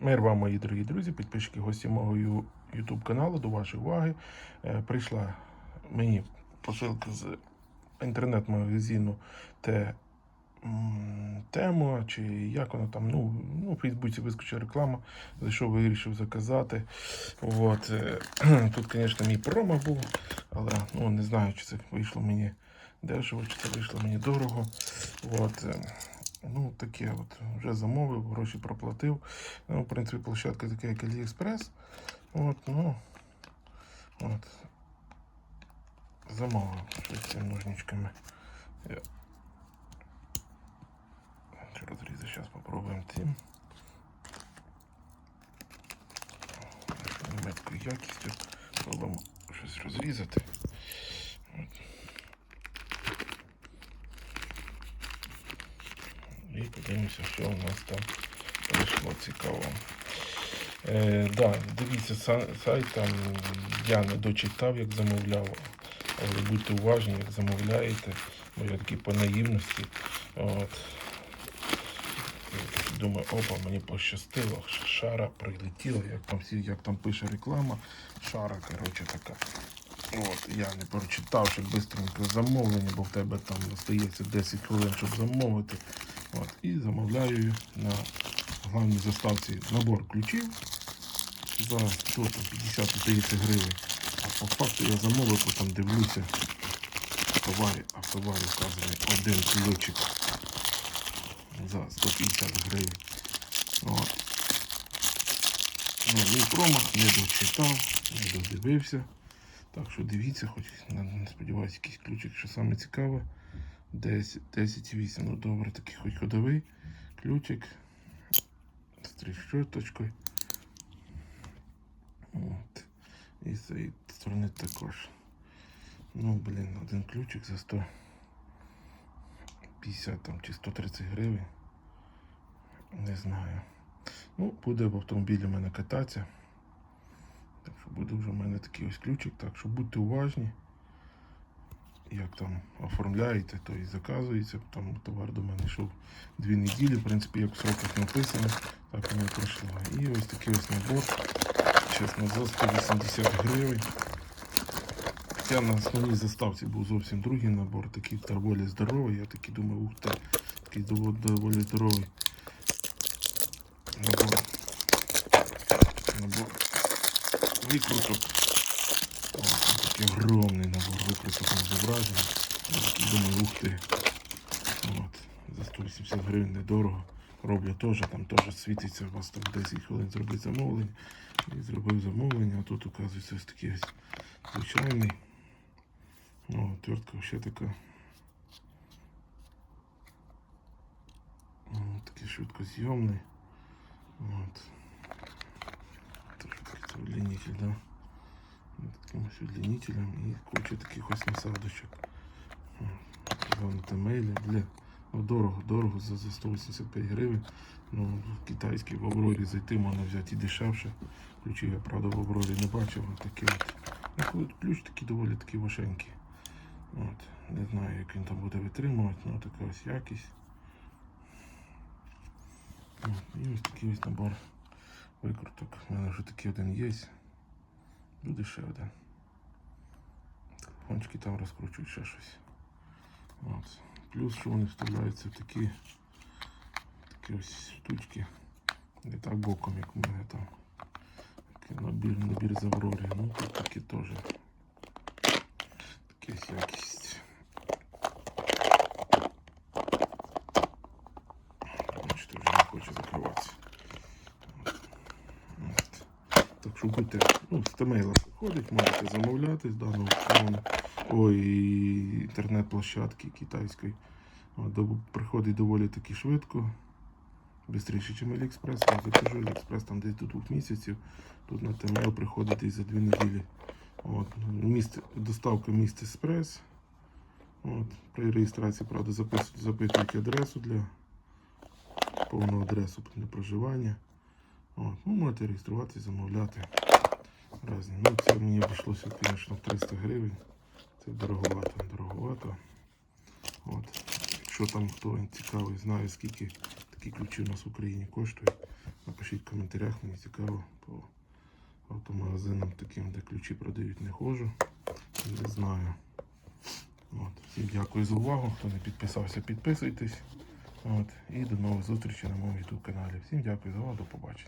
Мир вам, мої дорогі друзі, підписчики, гості мого YouTube каналу, до вашої уваги. Е, Прийшла мені посилка з інтернет-магазину те, тему, чи як воно там, ну, ну, у Фейсбуці вискочила реклама, зайшов, вирішив заказати. От, е, тут, звісно, мій промо був, але ну, не знаю, чи це вийшло мені дешево, чи це вийшло мені дорого. От, е, ну, таке от, вже замовив, гроші проплатив. Ну, в принципі, площадка така, як AliExpress. От, ну, от. Замовив щось цими ножничками. Я... Чи розрізати, зараз попробуємо цим. Німецькою якістю. Пробуємо щось розрізати. От. І подивимося, що у нас там прийшло цікаво. Е, да, дивіться, сайт там я не дочитав, як замовляв, але будьте уважні, як замовляєте, бо я такий по наївності. От. Думаю, опа, мені пощастило, шара прилетіла, як там як там пише реклама, шара, коротше, така. От, я не прочитав, щоб швидко замовлення, бо в тебе там остається 10 хвилин, щоб замовити. От, і замовляю на главній заставці набор ключів за що там 50-30 гривень. А по факту я замовив, потім дивлюся в товарі, а в товарі вказаний один ключик за 150 гривень. От. Ну, промах не дочитав, не додивився. Так що дивіться, хоч не сподіваюся, якийсь ключик, що саме цікаве. 10, 10,8. Ну добре, такий хоч ходовий ключик з тріщоточкою. От. І з цієї сторони також. Ну, блін, один ключик за 150 там, чи 130 гривень. Не знаю. Ну, буде в автомобілі в мене кататися. Так що буде вже в мене такий ось ключик. Так що будьте уважні. Як там оформляєте, то і заказується. Там товар до мене йшов дві неділі. В принципі, як в сроках написано, так воно пройшло. І ось такий ось набор. Чесно, за 180 гривень. Хоча на основній заставці був зовсім другий набор, такий доволі здоровий. Я такий думаю, ух ти, такий доволі здоровий набор. Набор викруток. Такий огромний набор викруток на зображення. Такий думаю, ух ти. От, за 180 гривень недорого. Роблю теж, там теж світиться, у вас там 10 хвилин зробити замовлення. І зробив замовлення, а тут оказується ось такий ось звичайний. О, твердка ще така. О, такий швидкозйомний. От. Теж це удлинитель, да? Ось Таким ось і куча таких ось насадочок. Звоните мейлі, бля. Ну, дорого, дорого за, за 185 гривень. Ну, китайський в Аврорі зайти можна взяти і дешевше. Ключі я, правда, в Аврорі не бачив. Такі от. Ну, ключ такий доволі такий важенький. От. Не знаю, як він там буде витримувати, але така ось якість. От. І ось такий ось набор викруток. У мене вже такий один є. Буде ще один. Телефончики там розкручують ще щось. От. Плюс, що вони вставляються в такі, такі ось штучки. Не так боком, як у мене там. Такий набір, набір з Аврорі. Ну тут такі теж. Такі ось якість. Так що будьте, ну, з темейла приходить, можете замовляти з даного фону. Ой, інтернет-площадки китайської. Приходить доволі таки швидко. Бистріше, ніж Aliexpress. Я закажу Aliexpress там десь до двох місяців. Тут на ТМЛ приходить десь за дві неділі. От, місце, доставка міст Еспрес. От, при реєстрації, правда, запис- запитують адресу для повну адресу для проживання. От, ну, можете реєструватися, замовляти. Разні. Ну, це мені обійшлося, звісно, 300 гривень. Це дороговато, дороговато. От. Якщо там хто цікавий, знає, скільки такі ключі у нас в Україні коштують, Напишіть в коментарях, мені цікаво по автомагазинам таким, де ключі продають, не ходжу. Не знаю. От. Всім дякую за увагу. Хто не підписався, підписуйтесь. От. І до нових зустрічей на моєму YouTube каналі. Всім дякую за увагу, до побачення.